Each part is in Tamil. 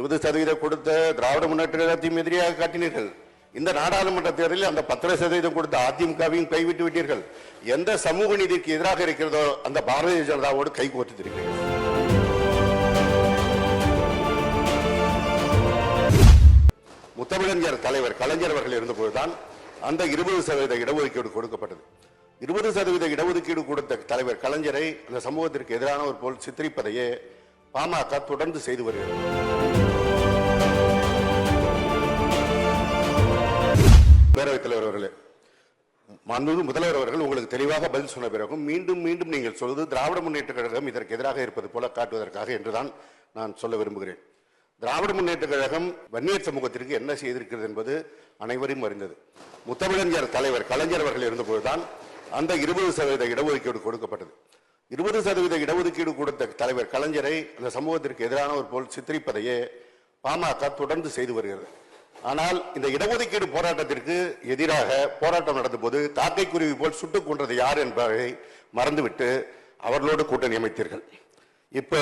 இருபது சதவீதம் கொடுத்த திராவிட முன்னேற்ற கழகத்தையும் எதிரியாக காட்டினீர்கள். இந்த நாடாளுமன்ற தேர்தலில் அந்த பத்தரை சதவீதம் கொடுத்த அதிமுகவையும் கைவிட்டு விட்டீர்கள். எந்த சமூக நீதிக்கு எதிராக இருக்கிறதோ அந்த பாரதிய ஜனதாவோடு கை கோர்த்திருக்கிறீர்கள். முத்தமிழஞ்சர் தலைவர் கலைஞர் அவர்கள் இருந்தபோதுதான் அந்த இருபது சதவீத இடஒதுக்கீடு கொடுக்கப்பட்டது. இருபது சதவீத இடஒதுக்கீடு கொடுத்த தலைவர் கலைஞரை அந்த சமூகத்திற்கு எதிரானவர் போல் சித்தரிப்பதையே பாமக தொடர்ந்து செய்து வருகிறது. பேரவைத் தலைவர் அவர்களே மாண்புமிகு முதல்வர் அவர்கள் உங்களுக்கு தெளிவாக பதில் சொன்ன பிறகும் மீண்டும் மீண்டும் நீங்கள் சொல்வது திராவிட முன்னேற்ற கழகம் இதற்கு எதிராக இருப்பது போல காட்டுவதற்காக என்றுதான் நான் சொல்ல விரும்புகிறேன். திராவிட முன்னேற்ற கழகம் வன்னியர் சமூகத்திற்கு என்ன செய்திருக்கிறது என்பது அனைவரையும் அறிந்தது. முத்தமிழஞ்சர் தலைவர் கலைஞர் அவர்கள் இருந்தபோதுதான் அந்த இருபது சதவீத இடஒதுக்கீடு கொடுக்கப்பட்டது. இருபது சதவீத இடஒதுக்கீடு கொடுத்த தலைவர் கலைஞரை அந்த சமூகத்திற்கு எதிரானவர் போல் சித்தரிப்பதையே பாமக தொடர்ந்து செய்து வருகிறது. ஆனால் இந்த இடஒதுக்கீடு போராட்டத்திற்கு எதிராக போராட்டம் நடந்தபோது தாக்கை குருவி போல் சுட்டுக் கொன்றது யார் என்பதை மறந்துவிட்டு அவர்களோடு கூட்டணி அமைத்தீர்கள். இப்போ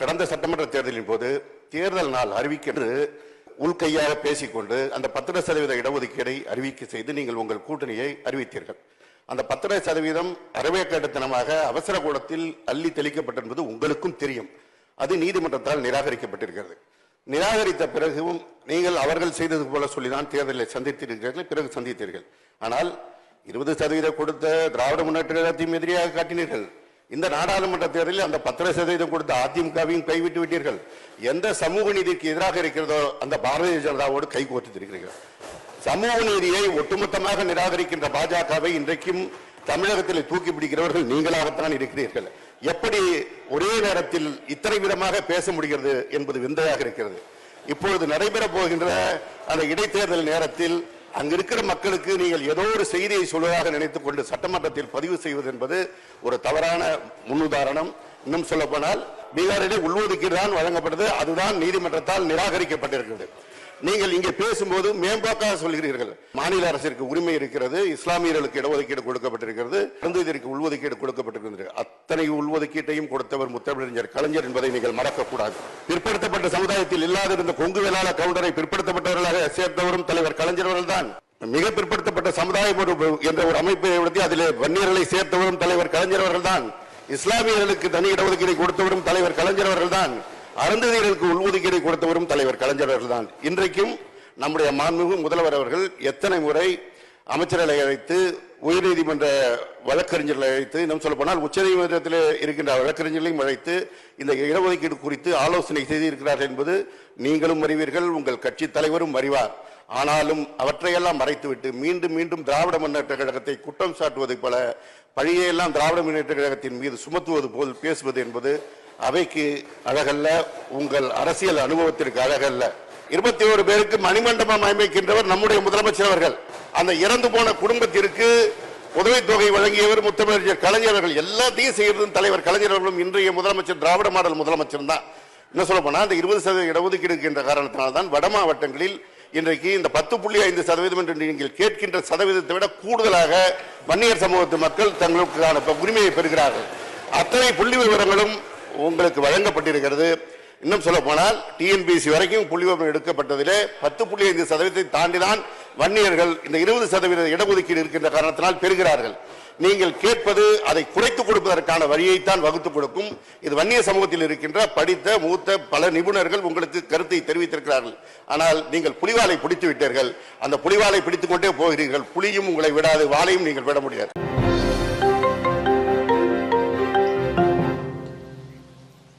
கடந்த சட்டமன்ற தேர்தலின் போது தேர்தல் நாள் அறிவிக்கின்ற உள்கையாக பேசிக்கொண்டு அந்த பத்திர சதவீத இடஒதுக்கீடை அறிவிக்க செய்து நீங்கள் உங்கள் கூட்டணியை அறிவித்தீர்கள். அந்த பத்திர சதவீதம் அறவேக்கட்டத்தனமாக அவசர கூடத்தில் அள்ளி தெளிக்கப்பட்டிருப்பது உங்களுக்கும் தெரியும். அது நீதிமன்றத்தால் நிராகரிக்கப்பட்டிருக்கிறது. நிராகரித்த பிறகும் நீங்கள் அவர்கள் செய்தது போல சொல்லிதான் தேர்தலை சந்தித்திருக்கிறீர்கள் பிறகு சந்தித்தீர்கள். ஆனால் இருபது சதவீதம் கொடுத்த திராவிட முன்னேற்ற கழகத்தையும் எதிரியாக காட்டினீர்கள். இந்த நாடாளுமன்ற தேர்தலில் அந்த பத்தரை சதவீதம் கொடுத்த அதிமுகவையும் கைவிட்டு விட்டீர்கள். எந்த சமூக நீதிக்கு எதிராக இருக்கிறதோ அந்த பாரதிய ஜனதாவோடு கை கோர்த்திருக்கிறீர்கள் சமூக நீதியை ஒட்டுமொத்தமாக நிராகரிக்கின்ற பாஜகவை இன்றைக்கும் தமிழகத்தில் தூக்கி பிடிக்கிறவர்கள் நீங்களாகத்தான் இருக்கிறீர்கள். எப்படி ஒரே நேரத்தில் இத்தனை விதமாக பேச முடிகிறது என்பது விந்தையாக இருக்கிறது. இப்பொழுது நடைபெற போகின்ற அந்த இடைத்தேர்தல் நேரத்தில் அங்கு இருக்கிற மக்களுக்கு நீங்கள் ஏதோ ஒரு செய்தியை சொல்வதாக நினைத்துக் கொண்டு சட்டமன்றத்தில் பதிவு செய்வது என்பது ஒரு தவறான முன்னுதாரணம். இன்னும் சொல்ல போனால் பீகாரிலே உள்ஒதுக்கீடு தான் வழங்கப்பட்டது அதுதான் நீதிமன்றத்தால் நிராகரிக்கப்பட்டிருக்கிறது. நீங்கள் இங்கே பேசும்போது மேம்போக்காக சொல்கிறீர்கள். மாநில அரசிற்கு உரிமை இருக்கிறது இஸ்லாமியர்களுக்கு இடஒதுக்கீடு கொடுக்கப்பட்டிருக்கிறது அருந்ததிற்கு உள்ஒதுக்கீடு கொடுக்கப்பட்டிருக்கிறது. அத்தனை உள்ஒதுக்கீட்டையும் கொடுத்தவர் முத்தமிழறிஞர் கலைஞர் என்பதை நீங்கள் மறக்கக்கூடாது. பிற்படுத்தப்பட்ட சமுதாயத்தில் இல்லாதிருந்த கொங்கு வேளாள கவுண்டரை பிற்படுத்தப்பட்டவர்களாக சேர்த்தவரும் தலைவர் கலைஞர் தான் மிக பிற்படுத்தப்பட்ட சமுதாயம் என்ற ஒரு அமைப்பை அதிலே வன்னியர்களை சேர்த்தவரும் தலைவர் கலைஞர் அவர்கள் தான் இஸ்லாமியர்களுக்கு தனி இடஒதுக்கீடு கொடுத்தவரும் தலைவர் கலைஞர் அவர்கள்தான். அருந்ததியர்களுக்கு உள்ஒதுக்கீடு கொடுத்தவரும் தலைவர் கலைஞர் அவர்கள்தான். இன்றைக்கும் நம்முடைய மாண்புமிகு முதல்வர் அவர்கள் எத்தனை முறை அமைச்சர்களை அழைத்து உயர்நீதிமன்ற வழக்கறிஞர்களை அழைத்து இன்னும் சொல்ல போனால் உச்சநீதிமன்றத்தில் இருக்கின்ற வழக்கறிஞர்களையும் அழைத்து இந்த இடஒதுக்கீடு குறித்து ஆலோசனை செய்திருக்கிறார்கள் என்பது நீங்களும் அறிவீர்கள் உங்கள் கட்சி தலைவரும் அறிவார். ஆனாலும் அவற்றையெல்லாம் மறைத்துவிட்டு மீண்டும் மீண்டும் திராவிட முன்னேற்ற கழகத்தை குற்றம் சாட்டுவதைப் போல பழியெல்லாம் திராவிட முன்னேற்ற கழகத்தின் மீது சுமத்துவது போல் பேசுவது என்பது அவைக்கு அழகல்ல உங்கள் அரசியல் அனுபவத்திற்கு அழகல்ல. இருபத்தி ஒரு பேருக்கு மணிமண்டபம் அமைக்கின்றவர் நம்முடைய முதலமைச்சர் அவர்கள். அந்த இறந்து போன குடும்பத்திற்கு உதவித்தொகை வழங்கியவர் முத்தமிழர் கலைஞர் அவர்கள். எல்லாத்தையும் செய்யறதும் தலைவர் கலைஞர் அவர்களும் இன்றைய முதலமைச்சர் திராவிட மாடல் முதலமைச்சர் தான். என்ன சொல்ல போனா அந்த இருபது சதவீத இடஒதுக்கீடு இருக்கின்ற காரணத்தினால்தான் வட மாவட்டங்களில் இன்றைக்கு இந்த பத்து புள்ளி ஐந்து சதவீதம் என்று நீங்கள் கேட்கின்ற சதவீதத்தை விட கூடுதலாக வன்னியர் சமூகத்து மக்கள் தங்களுக்கான உரிமையை பெறுகிறார்கள். அத்தனை புள்ளி விவரங்களும் உங்களுக்கு வழங்கப்பட்டிருக்கிறது. இன்னும் சொல்ல போனால் டிஎன்பிசி வரைக்கும் புள்ளி விவரம் எடுக்கப்பட்டதிலே பத்து புள்ளி ஐந்து சதவீதத்தை தாண்டிதான் வன்னியர்கள் இந்த இருபது சதவீத இடஒதுக்கீடு இருக்கின்ற காரணத்தினால் பெறுகிறார்கள். நீங்கள் கேட்பது அதை குறைத்துக் கொடுப்பதற்கான வழியைத்தான் வகுத்துக் கொடுக்கும். இது வன்னிய சமூகத்தில் இருக்கின்ற படித்த மூத்த பல நிபுணர்கள் உங்களுக்கு கருத்தை தெரிவித்திருக்கிறார்கள். ஆனால் நீங்கள் புலிவாலை பிடித்து விட்டீர்கள். அந்த புலிவாலை பிடித்துக் கொண்டே போகிறீர்கள். புலியும் உங்களை விடாது வாளையும் நீங்கள் விட முடியாது.